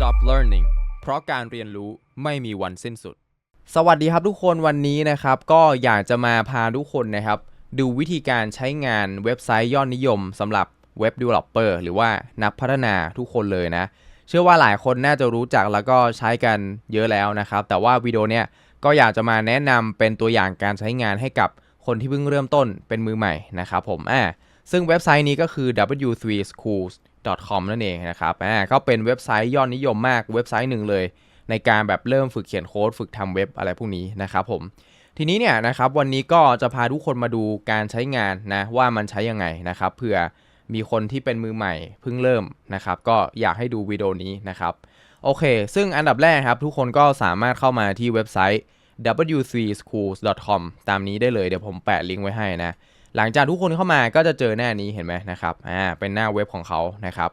stop learning เพราะการเรียนรู้ไม่มีวันสิ้นสุด สวัสดีครับทุกคนวันนี้นะครับ ก็อยากจะมาพาทุกคนนะครับ ดูวิธีการใช้งานเว็บไซต์ยอดนิยมสำหรับเว็บ Developer หรือว่านักพัฒนาทุกคนเลยนะ เชื่อว่าหลายคนน่าจะรู้จักแล้วก็ใช้กันเยอะแล้วนะครับ แต่ว่าวิดีโอเนี้ยก็อยากจะมาแนะนำเป็นตัวอย่างการใช้งานให้กับคนที่เพิ่งเริ่มต้นเป็นมือใหม่นะครับผมอ่าซึ่งเว็บไซต์นี้ก็คือ w3schools .com นั่นเองนะครับอ่าก็เป็นเว็บไซต์ยอดนิยมมากเว็บไซต์หนึ่งเลย ในการแบบเริ่มฝึกเขียนโค้ด ฝึกทำเว็บอะไรพวกนี้นะครับผมทีนี้เนี่ยนะครับวันนี้ก็จะพาทุกคนมาดูการใช้งานนะว่ามันใช้ยังไงนะครับเผื่อมีคนที่เป็นมือใหม่เพิ่งเริ่มนะครับก็อยากให้ดูวิดีโอนี้นะครับโอเค ซึ่งอันดับแรกครับ ทุกคนก็สามารถเข้ามาที่เว็บไซต์ w3schools.com ตามนี้ได้เลยเดี๋ยวผมแปะลิงก์ไว้ให้นะ หลังจากทุกคนเข้ามาก็จะเจอหน้านี้เห็นไหมนะครับอ่าเป็นหน้าเว็บของเขานะครับ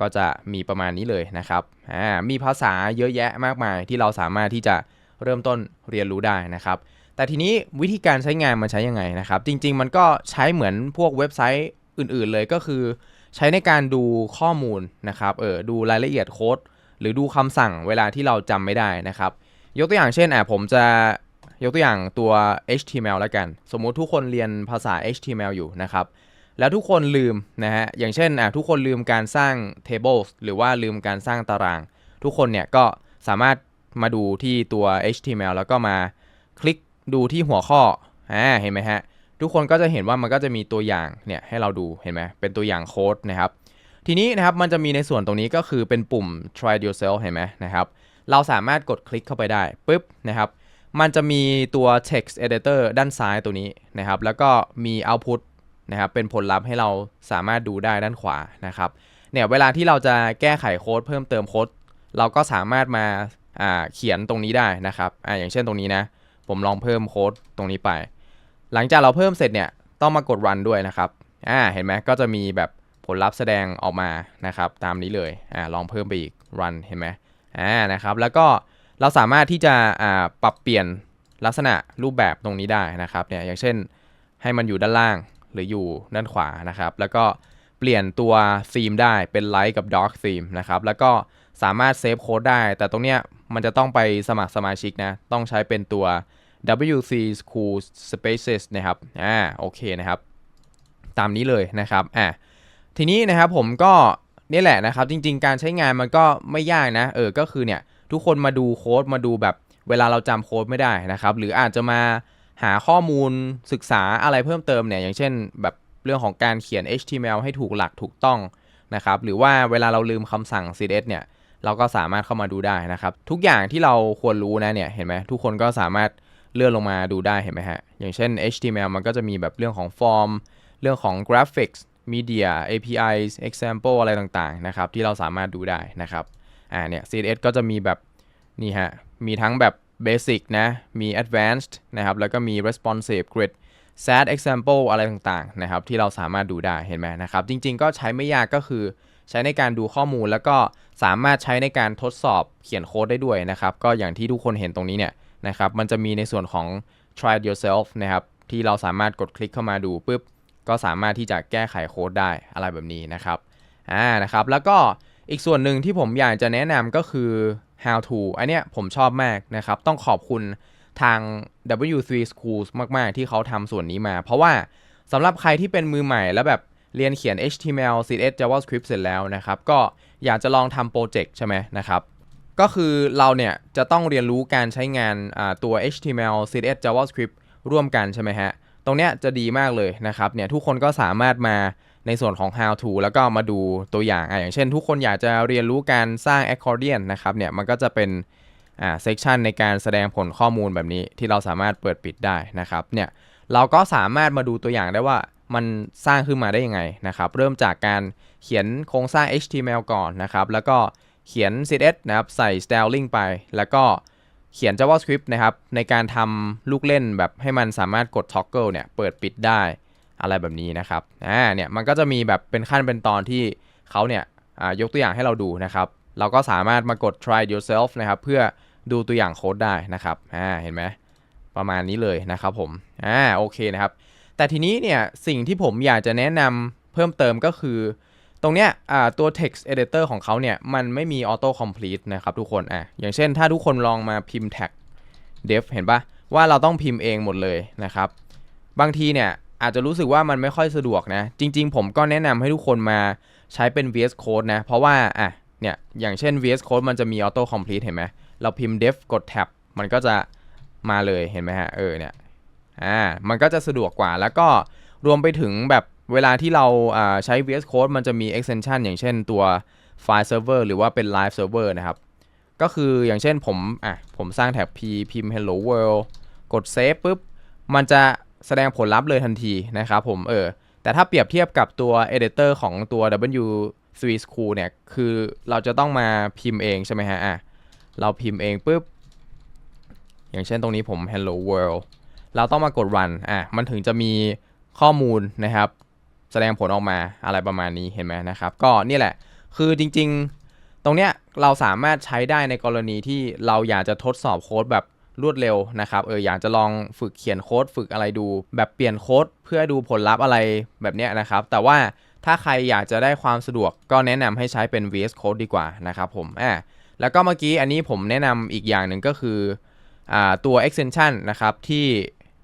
ก็จะมีประมาณนี้เลยนะครับอ่ามีภาษาเยอะแยะมากมายที่เราสามารถที่จะเริ่มต้นเรียนรู้ได้นะครับ แต่ทีนี้วิธีการใช้งานมันใช้ยังไงนะครับ จริง ๆ มันก็ใช้เหมือนพวกเว็บไซต์อื่น ๆ เลยก็คือ ใช้ในการดูข้อมูลนะครับเออดูรายละเอียดโค้ดหรือดูคำสั่งเวลาที่เราจำไม่ได้นะครับ ยกตัวอย่างเช่นอะผมจะ ยกตัวอย่างตัว HTML แล้วกัน สมมุติทุกคนเรียนภาษา HTML อยู่นะครับ แล้วทุกคนลืมนะฮะ อย่างเช่นอะทุกคนลืมการสร้าง tables หรือว่าลืมการสร้างตาราง ทุกคนเนี่ยก็สามารถมาดูที่ตัว HTML แล้วก็มาคลิกดูที่หัวข้ออ่าเห็นไหมฮะ ทุกคนก็จะเห็นว่ามันก็จะมีตัวอย่างเนี่ยให้เราดูเห็นไหมเป็นตัวอย่างโค้ดนะครับ ทีนี้นะครับมันจะมีในส่วนตรงนี้ก็คือเป็นปุ่ม try yourself เห็นไหมนะครับ เราสามารถกดคลิกเข้าไปได้ปุ๊บนะครับ มันจะมีตัว text editor ด้านซ้ายตัวนี้นะครับ แล้วก็มี output นะครับ เป็นผลลัพธ์ให้เราสามารถดูได้ด้านขวานะครับ เนี่ยเวลาที่เราจะแก้ไขโค้ดเพิ่มเติมโค้ด เราก็สามารถมาอ่าเขียนตรงนี้ได้นะครับอ่าอย่างเช่นตรงนี้นะ ผมลองเพิ่มโค้ดตรงนี้ไป หลังจากเราเพิ่มเสร็จเนี่ย ต้องมากด run ด้วยนะครับ อ่า เห็นไหมก็จะมีแบบผลลัพธ์แสดงออกมานะครับ ตามนี้เลย อ่า ลองเพิ่มไปอีก run เห็นไหมอ่า นะครับ แล้วก็ เราสามารถที่จะปรับเปลี่ยนลักษณะรูปแบบตรงนี้ได้นะครับเนี่ยอย่างเช่นให้มันอยู่ด้านล่างหรืออยู่ด้านขวานะครับ แล้วก็เปลี่ยนตัวธีมได้เป็น light กับ dark t h e m นะครับแล้วก็สามารถเซฟโค้ดได้ แต่ตรงเนี้ยมันจะต้องไปสมัครสมาชิกนะ ต้องใช้เป็นตัว WC School Spaces นะครับ อ่า โอเคนะครับ ตามนี้เลยนะครับ อ่าทีนี้นะครับผมก็นี่แหละนะครับ จริง ๆ การใช้งานมันก็ไม่ยากนะ เออ ก็คือเนี่ย ทุกคนมาดูโค้ดมาดูแบบเวลาเราจำโค้ดไม่ได้นะครับ หรืออาจจะมาหาข้อมูลศึกษาอะไรเพิ่มเติมเนี่ยอย่างเช่น แบบเรื่องของการเขียน HTML ให้ถูกหลักถูกต้องนะครับ หรือว่าเวลาเราลืมคำสั่ง CSS เนี่ยเราก็สามารถเข้ามาดูได้นะครับ ทุกอย่างที่เราควรรู้นะเนี่ยเห็นไหมทุกคนก็สามารถเลื่อนลงมาดูได้เห็นไหมฮะ อย่างเช่น HTML มันก็จะมีแบบเรื่องของฟอร์ม เรื่องของ graphics media APIs example อะไรต่างๆนะครับที่เราสามารถดูได้นะครับ อ่าเนี่ย CSS ก็จะมีแบบนี่ฮะ มีทั้งแบบ basic นะ มี advanced นะครับ แล้วก็มี responsive grid sad example อะไรต่างๆ นะครับ ที่เราสามารถดูได้ เห็นไหมนะครับ จริง ๆ ก็ใช้ไม่ยากก็คือใช้ในการดูข้อมูลแล้วก็สามารถใช้ในการทดสอบเขียนโค้ดได้ด้วยนะครับ ก็อย่างที่ทุกคนเห็นตรงนี้เนี่ยนะครับ มันจะมีในส่วนของ try it yourself นะครับ ที่เราสามารถกดคลิกเข้ามาดูปุ๊บ ก็สามารถที่จะแก้ไขโค้ดได้อะไรแบบนี้นะครับ อ่า นะครับ แล้วก็ อีกส่วนหนึ่งที่ผมอยากจะแนะนำก็คือ how to อันเนี้ยผมชอบมากนะครับ ต้องขอบคุณทาง W3 Schools มาก ๆ ที่เขาทำส่วนนี้มา เพราะว่าสำหรับใครที่เป็นมือใหม่แล้วแบบเรียนเขียน HTML CSS JavaScript เสร็จแล้วนะครับ ก็อยากจะลองทำโปรเจกต์ใช่ไหมนะครับ ก็คือเราเนี่ยจะต้องเรียนรู้การใช้งานตัว HTML CSS JavaScript ร่วมกันใช่ไหมฮะ ตรงเนี้ยจะดีมากเลยนะครับ เนี่ยทุกคนก็สามารถมา ในส่วนของ how to แล้วก็มาดูตัวอย่างอะอย่างเช่นทุกคนอยากจะเรียนรู้การสร้าง accordion นะครับเนี่ยมันก็จะเป็นอ่า section ในการแสดงผลข้อมูลแบบนี้ที่เราสามารถเปิดปิดได้นะครับเนี่ยเราก็สามารถมาดูตัวอย่างได้ว่ามันสร้างขึ้นมาได้ยังไงนะครับ เริ่มจากการเขียนโครงสร้าง HTML ก่อนนะครับ แล้วก็เขียน CSS นะครับ ใส่ styling ไป แล้วก็เขียน JavaScript นะครับ ในการทำลูกเล่นแบบให้มันสามารถกด toggle เนี่ย เปิดปิดได้ อะไรแบบนี้นะครับอ่าเนี่ยมันก็จะมีแบบเป็นขั้นเป็นตอนที่เขาเนี่ยยกตัวอย่างให้เราดูนะครับ เราก็สามารถมากด try yourself นะครับ เพื่อดูตัวอย่างโค้ดได้นะครับอ่าเห็นไหมประมาณนี้เลยนะครับผมอ่าโอเคนะครับ แต่ทีนี้เนี่ยสิ่งที่ผมอยากจะแนะนำเพิ่มเติมก็คือ ตรงเนี้ยอ่าตัว text editor ของเขาเนี่ยมันไม่มี auto complete นะครับทุกคนอะอย่างเช่นถ้าทุกคนลองมาพิมพ์ tag def เห็นปะว่าเราต้องพิมพ์เองหมดเลยนะครับ บางทีเนี่ย อาจจะรู้สึกว่ามันไม่ค่อยสะดวกนะ จริง ๆ ผมก็แนะนำให้ทุกคนมาใช้เป็น VS Code นะ เพราะว่าอะเนี่ยอย่างเช่น VS Code มันจะมี auto complete เห็นไหมเราพิมพ์ def กด tab มันก็จะมาเลยเห็นไหมฮะเออเนี่ยอ่ามันก็จะสะดวกกว่าแล้วก็รวมไปถึงแบบเวลาที่เราอ่าใช้ VS Code มันจะมี extension อย่างเช่นตัว file server หรือว่าเป็น live server นะครับ ก็คืออย่างเช่นผมอะผมสร้างแท็บ p พิมพ์ hello world กด save ปุ๊บ มันจะ แสดงผลลัพธ์เลยทันทีนะครับผมเออแต่ถ้าเปรียบเทียบกับตัว editor ของตัว W3 School เนี่ย คือเราจะต้องมาพิมพ์เองใช่ไหมฮะอะเราพิมพ์เองปุ๊บ อย่างเช่นตรงนี้ผม hello world เราต้องมากด run อะมันถึงจะมีข้อมูลนะครับ แสดงผลออกมาอะไรประมาณนี้เห็นไหมนะครับ ก็นี่แหละ คือจริง ๆ ตรงเนี้ยเราสามารถใช้ได้ในกรณีที่เราอยากจะทดสอบโค้ดแบบ รวดเร็วนะครับเอออยากจะลองฝึกเขียนโค้ดฝึกอะไรดู แบบเปลี่ยนโค้ดเพื่อดูผลลัพธ์อะไรแบบเนี้ยนะครับ แต่ว่าถ้าใครอยากจะได้ความสะดวกก็แนะนำให้ใช้เป็น VS Code ดีกว่านะครับผมอ่าแล้วก็เมื่อกี้อันนี้ผมแนะนำอีกอย่างหนึ่งก็คืออ่าตัว extension นะครับที่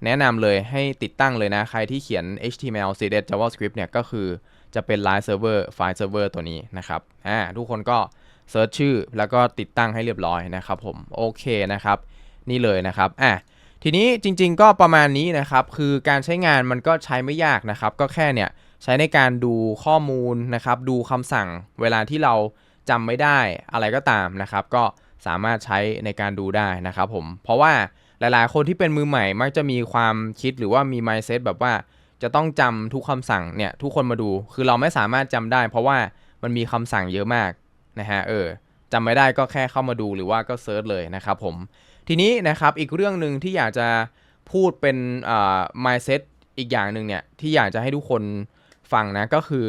แนะนำเลยให้ติดตั้งเลยนะ ใครที่เขียน HTML CSS JavaScript เนี่ยก็คือจะเป็น Live Server File Server ตัวนี้นะครับอ่าทุกคนก็เซิร์ชชื่อแล้วก็ติดตั้งให้เรียบร้อยนะครับผมโอเคนะครับ นี่เลยนะครับอะทีนี้จริง ๆ ก็ประมาณนี้นะครับ คือการใช้งานมันก็ใช้ไม่ยากนะครับ ก็แค่เนี่ยใช้ในการดูข้อมูลนะครับ ดูคำสั่งเวลาที่เราจำไม่ได้อะไรก็ตามนะครับ ก็สามารถใช้ในการดูได้นะครับผม เพราะว่าหลายๆ คนที่เป็นมือใหม่มักจะมีความคิดหรือว่ามี mindset แบบว่าจะต้องจำทุกคำสั่งเนี่ยทุกคนมาดู คือเราไม่สามารถจำได้ เพราะว่ามันมีคำสั่งเยอะมากนะฮะเออจำไม่ได้ก็แค่เข้ามาดูหรือว่าก็เซิร์ชเลยนะครับผม ทีนี้นะครับอีกเรื่องหนึ่งที่อยากจะพูดเป็นอ่ mindset อีกอย่างหนึ่งเนี่ยที่อยากจะให้ทุกคนฟังนะก็คือ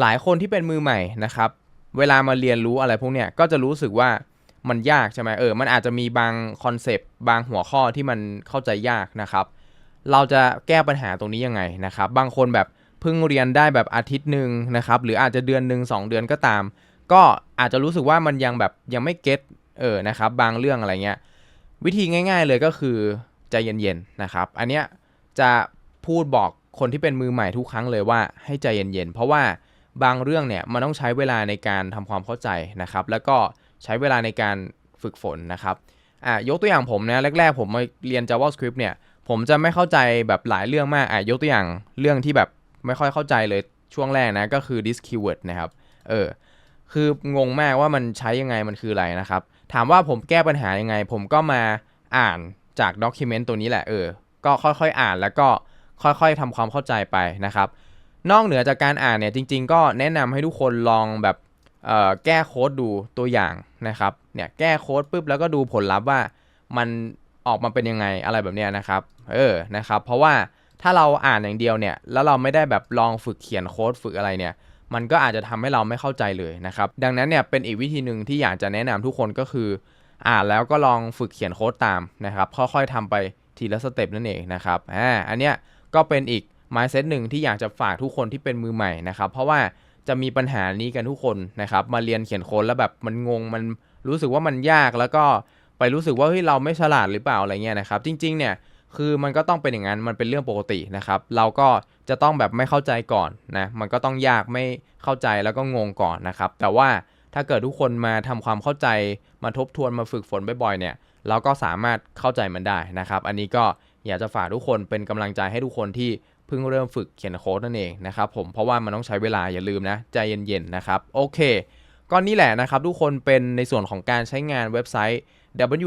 หลายคนที่เป็นมือใหม่นะครับ เวลามาเรียนรู้อะไรพวกเนี้ยก็จะรู้สึกว่ามันยากใช่ไหมเออ มันอาจจะมีบางคอนเซปต์บางหัวข้อที่มันเข้าใจยากนะครับ เราจะแก้ปัญหาตรงนี้ยังไงนะครับ บางคนแบบเพิ่งเรียนได้แบบอาทิตย์หนึ่งนะครับ หรืออาจจะเดือนหนึ่งสองเดือนก็ตาม ก็อาจจะรู้สึกว่ามันยังแบบยังไม่เก็ตเออนะครับ บางเรื่องอะไรเงี้ย วิธีง่าย ๆ เลยก็คือใจเย็นๆนะครับ อันเนี้ยจะพูดบอกคนที่เป็นมือใหม่ทุกครั้งเลยว่าให้ใจเย็นๆ เพราะว่าบางเรื่องเนี่ยมันต้องใช้เวลาในการทำความเข้าใจนะครับ แล้วก็ใช้เวลาในการฝึกฝนนะครับอะยกตัวอย่างผมนะแรกๆ ผมมาเรียน JavaScript เนี่ยผมจะไม่เข้าใจแบบหลายเรื่องมากอะยกตัวอย่างเรื่องที่แบบไม่ค่อยเข้าใจเลยช่วงแรกนะก็คือ this keyword นะครับเออคืองงมากว่ามันใช้ยังไงมันคืออะไรนะครับ ถามว่าผมแก้ปัญหายังไง ผมก็มาอ่านจากด็อกิเมนต์ตัวนี้แหละเออ ก็ค่อยๆอ่านแล้วก็ค่อยๆทำความเข้าใจไปนะครับ นอกเหนือจากการอ่านเนี่ยจริง ๆ ก็แนะนำให้ทุกคนลองแบบเอ่อแก้โค้ดดูตัวอย่างนะครับเนี่ยแก้โค้ดปุ๊บแล้วก็ดูผลลัพธ์ว่ามันออกมาเป็นยังไงอะไรแบบเนี้ยนะครับ เออนะครับ เพราะว่าถ้าเราอ่านอย่างเดียวเนี่ย แล้วเราไม่ได้แบบลองฝึกเขียนโค้ดฝึกอะไรเนี่ย มันก็อาจจะทำให้เราไม่เข้าใจเลยนะครับดังนั้นเนี่ยเป็นอีกวิธีหนึ่งที่อยากจะแนะนำทุกคนก็คือ อ่านแล้วก็ลองฝึกเขียนโค้ดตามนะครับค่อยๆทำไปทีละสเต็ปนั่นเองนะครับอ่าอันเนี้ยก็เป็นอีก mindset หนึ่งที่อยากจะฝากทุกคนที่เป็นมือใหม่นะครับเพราะว่าจะมีปัญหานี้กันทุกคนนะครับมาเรียนเขียนโค้ดแล้วแบบมันงงมันรู้สึกว่ามันยากแล้วก็ไปรู้สึกว่าเฮ้ยเราไม่ฉลาดหรือเปล่าอะไรเงี้ยนะครับจริงๆเนี่ย คือมันก็ต้องเป็นอย่างนั้นมันเป็นเรื่องปกตินะครับ เราก็จะต้องแบบไม่เข้าใจก่อนนะมันก็ต้องยากไม่เข้าใจแล้วก็งงก่อนนะครับ แต่ว่าถ้าเกิดทุกคนมาทำความเข้าใจมาทบทวนมาฝึกฝนบ่อยๆเนี่ย เราก็สามารถเข้าใจมันได้นะครับ อันนี้ก็อยากจะฝากทุกคนเป็นกำลังใจให้ทุกคนที่เพิ่งเริ่มฝึกเขียนโค้ดนั่นเองนะครับผมเพราะว่ามันต้องใช้เวลาอย่าลืมนะใจเย็นๆนะครับโอเคก็นี่แหละนะครับทุกคนเป็นในส่วนของการใช้งานเว็บไซต์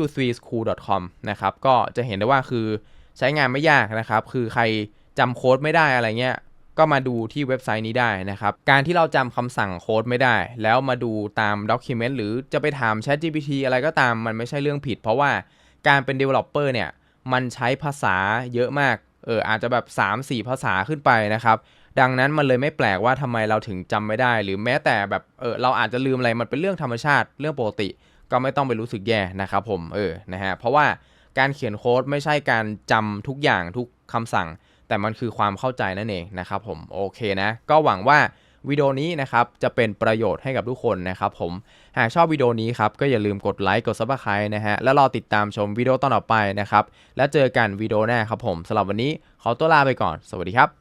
w3school.com นะครับก็จะเห็นได้ว่าคือใช้งานไม่ยากนะครับ คือใครจำโค้ดไม่ได้อะไรเงี้ยก็มาดูที่เว็บไซต์นี้ได้นะครับ การที่เราจำคำสั่งโค้ดไม่ได้ แล้วมาดูตามด็อกิเมนต์หรือจะไปถาม ChatGPT อะไรก็ตามมันไม่ใช่เรื่องผิด เพราะว่าการเป็น Developer เนี่ย มันใช้ภาษาเยอะมาก เอออาจจะแบบ 3-4 ภาษาขึ้นไปนะครับ ดังนั้นมันเลยไม่แปลกว่าทำไมเราถึงจำไม่ได้ หรือแม้แต่แบบเออเราอาจจะลืมอะไรมันเป็นเรื่องธรรมชาติเรื่องปกติ ก็ไม่ต้องไปรู้สึกแย่นะครับผมเออนะฮะเพราะว่าการเขียนโค้ดไม่ใช่การจำทุกอย่างทุกคำสั่ง แต่มันคือความเข้าใจนั่นเองนะครับผมโอเคนะ ก็หวังว่าวิดีโอนี้นะครับจะเป็นประโยชน์ให้กับทุกคนนะครับผมหากชอบวิดีโอนี้ครับก็อย่าลืมกดไลค์กด subscribe นะฮะแล้วรอติดตามชมวิดีโอตอนต่อไปนะครับแล้วเจอกันวิดีโอหน้าครับผมสำหรับวันนี้ขอตัวลาไปก่อน สวัสดีครับ